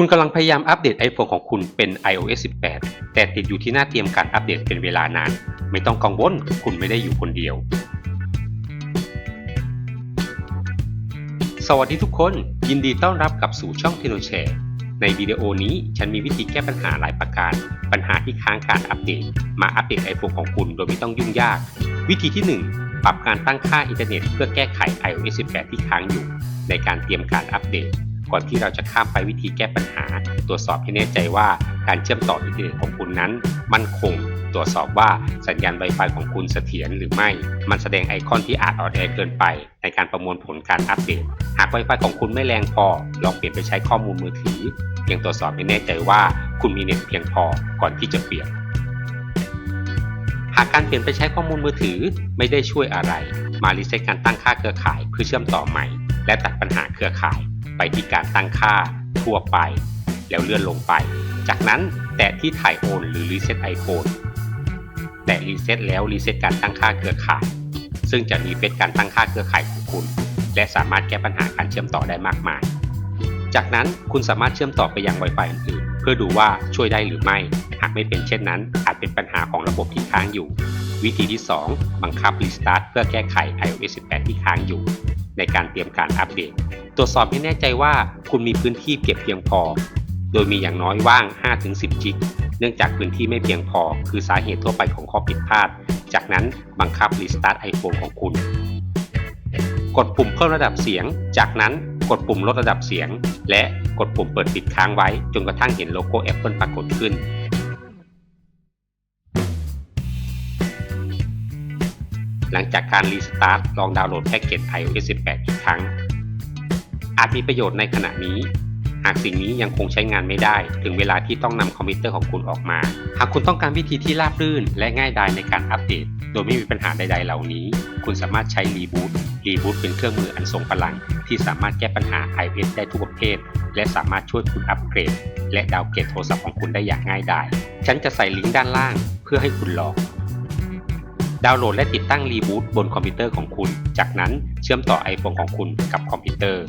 คุณกำลังพยายามอัปเดต iPhone ของคุณเป็น iOS 18 แต่ติดอยู่ที่หน้าเตรียมการอัปเดตเป็นเวลานาน ไม่ต้องกังวล คุณไม่ได้อยู่คนเดียว สวัสดีทุกคน ยินดีต้อนรับกลับสู่ช่องเทโนแชร์ ในวิดีโอนี้ฉันมีวิธีแก้ปัญหาหลายประการ ปัญหาที่ค้างการอัปเดต มาอัปเดต iPhone ของคุณโดยไม่ต้องยุ่งยาก วิธีที่ 1 ปรับการตั้งค่าอินเทอร์เน็ต เพื่อแก้ไข iOS 18 ที่ค้างอยู่ ในการเตรียมการอัปเดต ก่อนที่เราจะข้ามไปวิธีแก้ปัญหา ตรวจสอบให้แน่ใจว่าการเชื่อมต่ออินเทอร์เน็ตของคุณนั้น มั่นคง ตรวจสอบว่าสัญญาณ Wi-Fi ของคุณเสถียรหรือไม่ มันแสดงไอคอนที่อาจอ่อนแอเกินไป ในการประมวลผลการอัปเดต หาก Wi-Fi ของคุณไม่แรงพอ ลองเปลี่ยนไปใช้ข้อมูลมือถือเพียงตรวจสอบให้แน่ใจว่าคุณมีเน็ตเพียงพอก่อนที่จะเปลี่ยนหากการเปลี่ยนไปใช้ข้อมูลมือถือไม่ได้ช่วยอะไร มารีเซ็ตการตั้งค่าเครือข่ายเพื่อเชื่อมต่อใหม่ และตัดปัญหาเครือข่าย ไปที่การตั้งค่าทั่วไป แล้วเลื่อนลงไป จากนั้นแตะที่ถ่ายโอนหรือรีเซ็ตไอโฟนแตะรีเซ็ตแล้วรีเซ็ตการตั้งค่าเครือข่าย ซึ่งจะรีเฟซการตั้งค่าเครือข่ายของคุณ และสามารถแก้ปัญหาการเชื่อมต่อได้มากมาย จากนั้นคุณสามารถเชื่อมต่อไปยัง Wi-Fi อื่นๆเพื่อดูว่าช่วยได้หรือไม่ หากไม่เป็นเช่นนั้น อาจเป็นปัญหาของระบบที่ค้างอยู่ วิธีที่ 2 บังคับรีสตาร์ทเพื่อแก้ไข iOS 18 ที่ค้างอยู่ ในการเตรียมการอัปเดต ตรวจสอบให้แน่ใจว่าคุณมีพื้นที่เก็บเพียงพอ โดยมีอย่างน้อยว่าง 5-10 จิก เนื่องจากพื้นที่ไม่เพียงพอ คือสาเหตุทั่วไปของข้อผิดพลาด จากนั้นบังคับรีสตาร์ท iPhone ของคุณ กดปุ่มเพิ่มระดับเสียง จากนั้นกดปุ่มลดระดับเสียง และกดปุ่มเปิดปิดค้างไว้ จนกระทั่งเห็นโลโก้ Apple ปรากฏขึ้นหลังจากการรีสตาร์ทลองดาวน์โหลดแพ็กเกจ iOS 18 อีกครั้ง อาจมีประโยชน์ในขณะนี้ หากสิ่งนี้ยังคงใช้งานไม่ได้ ถึงเวลาที่ต้องนำคอมพิวเตอร์ของคุณออกมา หากคุณต้องการวิธีที่ราบรื่น และง่ายดายในการอัปเดต โดยไม่มีปัญหาใด ๆ เหล่านี้ คุณสามารถใช้รีบูตรีบูตเป็นเครื่องมืออันทรงพลัง ที่สามารถแก้ปัญหา iOS ได้ทุกประเภท และสามารถช่วยคุณอัปเกรด และดาวเกรดโทรศัพท์ของคุณได้อย่างง่ายดาย ฉันจะใส่ลิงก์ด้านล่าง เพื่อให้คุณลองดาวน์โหลดและติดตั้งรีบูตบนคอมพิวเตอร์ของคุณ จากนั้นเชื่อมต่อ iPhone ของคุณกับคอมพิวเตอร์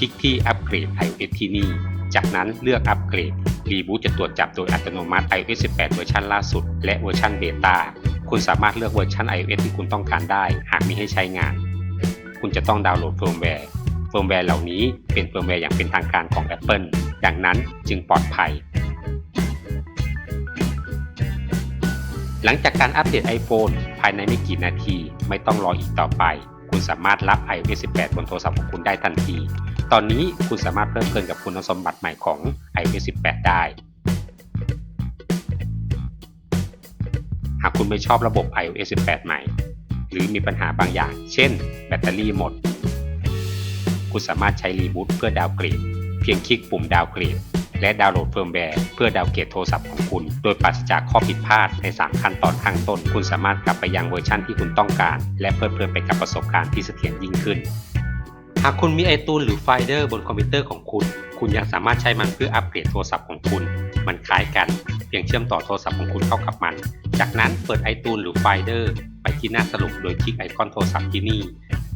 ลิกที่อัปเกรด iOS ที่นี่ จากนั้นเลือกอัปเกรด รีบูตจะตรวจจับโดยอัตโนมัติ iOS 18 เวอร์ชันล่าสุด และเวอร์ชันเบต้า คุณสามารถเลือกเวอร์ชัน iOS ที่คุณต้องการได้ หากมีให้ใช้งาน คุณจะต้องดาวน์โหลดเฟิร์มแวร์ เฟิร์มแวร์เหล่านี้เป็นเฟิร์มแวร์อย่างเป็นทางการของ Apple ดังนั้นจึงปลอดภัยหลังจากการอัปเดต iPhone ภายในไม่กี่นาที ไม่ต้องรออีกต่อไป คุณสามารถรับ iOS 18 บนโทรศัพท์ของคุณได้ทันที ตอนนี้คุณสามารถเพลิดเพลินกับคุณสมบัติใหม่ของ iOS 18 ได้ หากคุณไม่ชอบระบบ iOS 18 ใหม่ หรือมีปัญหาบางอย่าง เช่น แบตเตอรี่หมด คุณสามารถใช้รีบูตเพื่อดาวเกรด เพียงคลิกปุ่มดาวเกรด และดาวน์โหลดเฟิร์มแวร์เพื่อดาวเกรดโทรศัพท์ของคุณ โดยปราศจากข้อผิดพลาดใน 3 ขั้นตอนข้างต้น คุณสามารถกลับไปยังเวอร์ชันที่คุณต้องการ และเพลิดเพลินไปกับประสบการณ์ที่เสถียรยิ่งขึ้น หากคุณมี iTunes หรือ Finder บนคอมพิวเตอร์ของคุณ คุณยังสามารถใช้มันเพื่ออัปเกรดโทรศัพท์ของคุณ มันคล้ายกัน เพียงเชื่อมต่อโทรศัพท์ของคุณเข้ากับมัน จากนั้นเปิด iTunes หรือ Finder ไปที่หน้าสรุปโดยคลิกไอคอนโทรศัพท์ที่นี่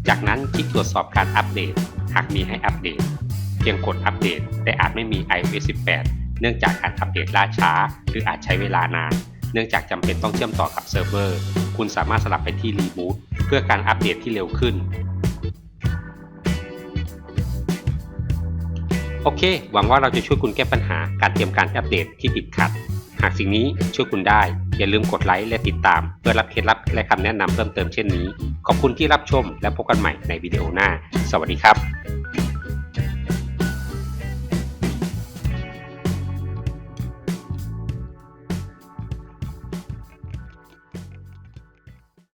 จากนั้นคลิกตรวจสอบการอัปเดต หากมีให้อัปเดต เพียงกดอัปเดต แต่อาจไม่มี iOS 18 เนื่องจากการอัปเดตล่าช้า หรืออาจใช้เวลานาน เนื่องจากจำเป็นต้องเชื่อมต่อกับเซิร์ฟเวอร์ คุณสามารถสลับไปที่รีบูตเพื่อการอัปเดตที่เร็วขึ้น โอเค หวังว่าเราจะช่วยคุณแก้ปัญหาการเตรียมการอัปเดตที่ติดขัด หากสิ่งนี้ช่วยคุณได้ อย่าลืมกดไลค์และติดตาม เพื่อรับเคล็ดลับและคำแนะนำเพิ่มเติมเช่นนี้ ขอบคุณที่รับชมและพบกันใหม่ในวิดีโอหน้า สวัสดีครับ